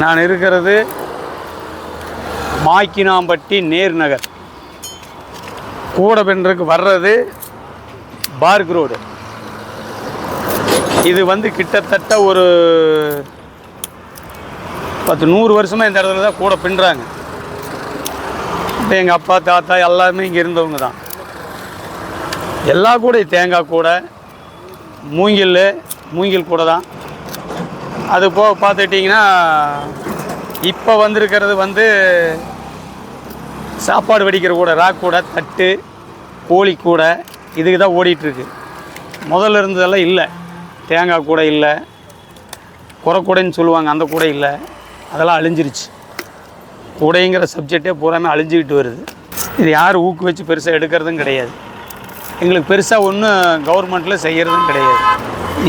நான் இருக்கிறது மாக்கினாம்பட்டி நேர் நகர். கூடபென்றுக்கு வர்றது பார்க் ரோடு. இது வந்து கிட்டத்தட்ட ஒரு பத்து நூறு வருஷமாக இந்த இடத்துல தான் கூட பின்னுறாங்க. இப்போ எங்கள் அப்பா தாத்தா எல்லாருமே இங்கே இருந்தவங்க தான். எல்லா கூட தேங்காய் கூடை மூங்கில் மூங்கில் கூட தான். அது போக பார்த்துட்டிங்கன்னா இப்போ வந்திருக்கிறது வந்து சாப்பாடு வடிக்கிற கூட ராக் கூடை தட்டு கோழி கூடை இதுக்கு தான் ஓடிட்டுருக்கு. முதல்ல இருந்ததெல்லாம் இல்லை. தேங்காய் கூடை இல்லை. குறக்கூடைன்னு சொல்லுவாங்க அந்த கூடை இல்லை. அதெல்லாம் அழிஞ்சிருச்சு. கூடைங்கிற சப்ஜெக்டே பூராமே அழிஞ்சிக்கிட்டு வருது. இது யார் ஊக்கு வச்சு பெருசாக எடுக்கிறதும் கிடையாது. எங்களுக்கு பெருசாக ஒன்றும் கவர்மெண்ட்டில் செய்கிறதும் கிடையாது.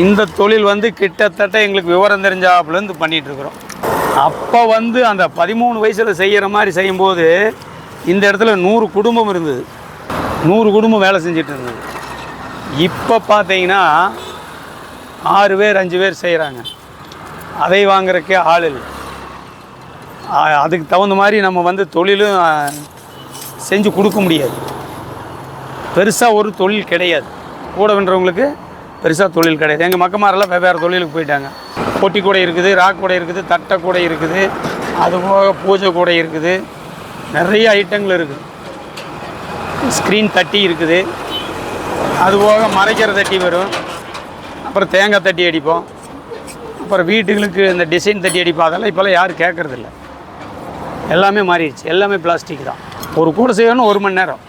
இந்த தொழில் வந்து கிட்டத்தட்ட எங்களுக்கு விவரம் தெரிஞ்சாப்புலேருந்து பண்ணிகிட்ருக்குறோம் அப்போ வந்து அந்த பதிமூணு வயசில் செய்கிற மாதிரி செய்யும்போது இந்த இடத்துல நூறு குடும்பம் இருந்தது. நூறு குடும்பம் வேலை செஞ்சுட்டு இருந்தது இப்போ பார்த்தீங்கன்னா ஆறு பேர் அஞ்சு பேர் செய்கிறாங்க அதை வாங்குறக்கே ஆள் இல்லை. அதுக்கு தகுந்த மாதிரி நம்ம வந்து தொழிலும் செஞ்சு கொடுக்க முடியாது. பெருசாக ஒரு தொழில் கிடையாது. கூட வென்றவங்களுக்கு பெருசாக தொழில் கிடையாது. எங்கள் மக்கமாரெல்லாம் வெவ்வேறு தொழிலுக்கு போயிட்டாங்க. பொட்டி கூடை இருக்குது ராக் கூடை இருக்குது தட்டை கூடை இருக்குது அதுபோக பூஜை கூடை இருக்குது. நிறைய ஐட்டங்கள் இருக்குது. ஸ்க்ரீன் தட்டி இருக்குது. அதுபோக மறைக்கிற தட்டி வரும். அப்புறம் தேங்காய் தட்டி அடிப்போம். அப்புறம் வீட்டுகளுக்கு இந்த டிசைன் தட்டி அடிப்போம். அதெல்லாம் இப்போல்லாம் யாரும் கேட்குறதில்ல. எல்லாமே மாறிடுச்சு. எல்லாமே பிளாஸ்டிக் தான். ஒரு கூடை செய்யணும் ஒரு மணி நேரம்.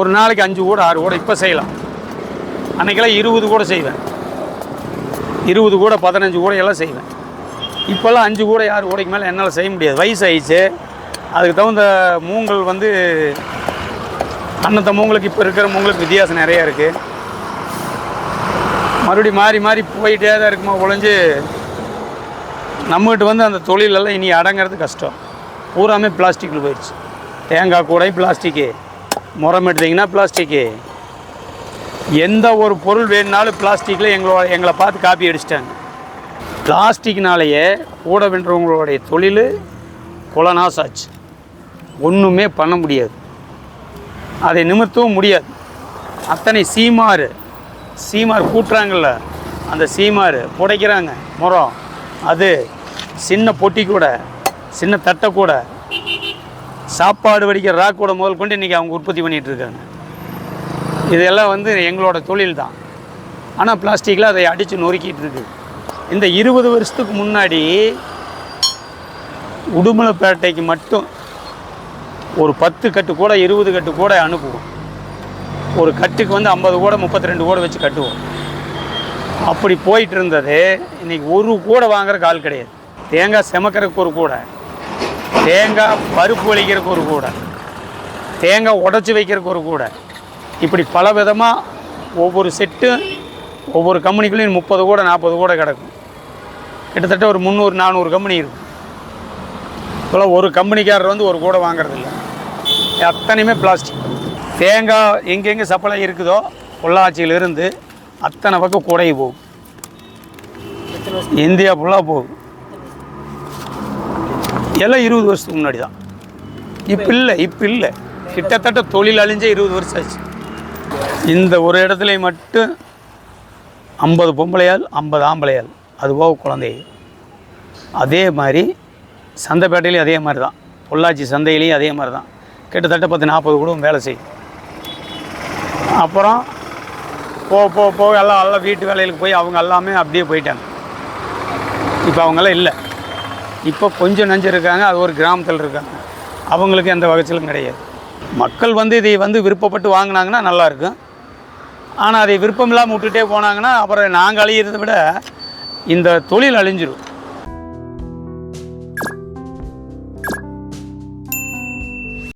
ஒரு நாளைக்கு அஞ்சு கூட ஆறு கூட இப்போ செய்யலாம். அன்றைக்கெல்லாம் இருபது கூட செய்வேன். இருபது கூட பதினஞ்சு கூட எல்லாம் செய்வேன். இப்போல்லாம் அஞ்சு கூட யார் கூடைக்கு மேலே என்னால் செய்ய முடியாது. வயசு ஆயிடுச்சு அதுக்கு தகுந்த மூங்கல் வந்து அன்னத்த மூங்களுக்கு இப்போ இருக்கிற மூங்களுக்கு வித்தியாசம் நிறையா இருக்குது மறுபடியும் மாறி மாறி போயிட்டே தான் இருக்குமா ஒழிஞ்சு நம்மகிட்ட வந்து அந்த தொழிலெல்லாம் இனி அடங்கிறது கஷ்டம். பூராமே பிளாஸ்டிக்கில் போயிடுச்சு. தேங்காய் கூடை பிளாஸ்டிக்கு. முறம் எடுத்தீங்கன்னா பிளாஸ்டிக்கு. எந்த ஒரு பொருள் வேணுனாலும் பிளாஸ்டிக்கில் எங்களோட எங்களை பார்த்து காப்பி அடிச்சிட்டாங்க. பிளாஸ்டிக்னாலேயே கூட வென்றவங்களுடைய தொழில் குலநாசாச்சு ஒன்றுமே பண்ண முடியாது. அதை நிமிர்த்தவும் முடியாது. அத்தனை சீமாறு சீமார் கூட்டுறாங்கல்ல அந்த சீமாறு புடைக்கிறாங்க முறம் அது சின்ன பொட்டி கூட சின்ன தட்டை கூட சாப்பாடு வடிக்கிற ராக் கூட முதல் கொண்டு இன்றைக்கி அவங்க உற்பத்தி பண்ணிகிட்டு இருக்காங்க. இதெல்லாம் வந்து எங்களோட தொழில் தான் ஆனால் பிளாஸ்டிக்கில் அதை அடித்து நொறுக்கிட்டு இருக்கு இந்த இருபது வருஷத்துக்கு முன்னாடி உடுமலைப்பேட்டைக்கு மட்டும் ஒரு பத்து கட்டு கூட இருபது கட்டு கூட அனுப்புவோம். ஒரு கட்டுக்கு வந்து ஐம்பது கூட முப்பத்தி ரெண்டு கூட வச்சு கட்டுவோம். அப்படி போயிட்டு இருந்தது. இன்றைக்கி ஒரு கூடை வாங்குறதுக்கு ஆள் கிடையாது. தேங்காய் செமக்கிறதுக்கு ஒரு கூடை. தேங்காய் பருப்பு வலிக்கிறதுக்கு ஒரு கூடை. தேங்காய் உடச்சி வைக்கிறதுக்கு ஒரு கூடை. இப்படி பல விதமாக ஒவ்வொரு செட்டு ஒவ்வொரு கம்பெனிக்குள்ளேயும் முப்பது கூட நாற்பது கூட கிடக்கும். கிட்டத்தட்ட ஒரு முந்நூறு நானூறு கம்பெனி இருக்கும் இப்போலாம் ஒரு கம்பெனிக்காரர் வந்து ஒரு கூடை வாங்குறதில்ல. அத்தனையுமே பிளாஸ்டிக் தேங்காய் எங்கெங்கே சப்ளை இருக்குதோ பொள்ளாச்சியிலிருந்து அத்தனை பக்கம் கூடையை போகும். இந்தியா ஃபுல்லாக போகும். எல்லாம் இருபது வருஷத்துக்கு முன்னாடி தான் இப்போ இல்லை இப்போ இல்லை. கிட்டத்தட்ட தொழில் அழிஞ்சே இருபது வருஷம் ஆச்சு. இந்த ஒரு இடத்துல மட்டும் ஐம்பது பொம்பளையால் ஐம்பது ஆம்பளையால். அதுபோக குழந்தை. அதே மாதிரி சந்தைப்பேட்டையிலையும் அதே மாதிரி தான். பொள்ளாச்சி சந்தையிலையும் அதே மாதிரி தான். கிட்டத்தட்ட பத்து நாற்பது குடும்பம் வேலை செய்யும். அப்புறம் போ போ போக எல்லாம் எல்லாம் வீட்டு வேலைகளுக்கு போய் அவங்க எல்லாமே அப்படியே போயிட்டாங்க. இப்போ அவங்கெல்லாம் இல்லை. இப்போ கொஞ்சம் நஞ்சிருக்காங்க அது ஒரு கிராமத்தில் இருக்காங்க. அவங்களுக்கு எந்த வகைச்சிலும் கிடையாது. மக்கள் வந்து இதை வந்து விருப்பப்பட்டு வாங்கினாங்கன்னா நல்லாயிருக்கும் ஆனால் அதை விருப்பம் இல்லாமல் விட்டுட்டே போனாங்கன்னா அப்புறம் நாங்கள் அழியிறதை விட இந்த தொழில் அழிஞ்சிரும்.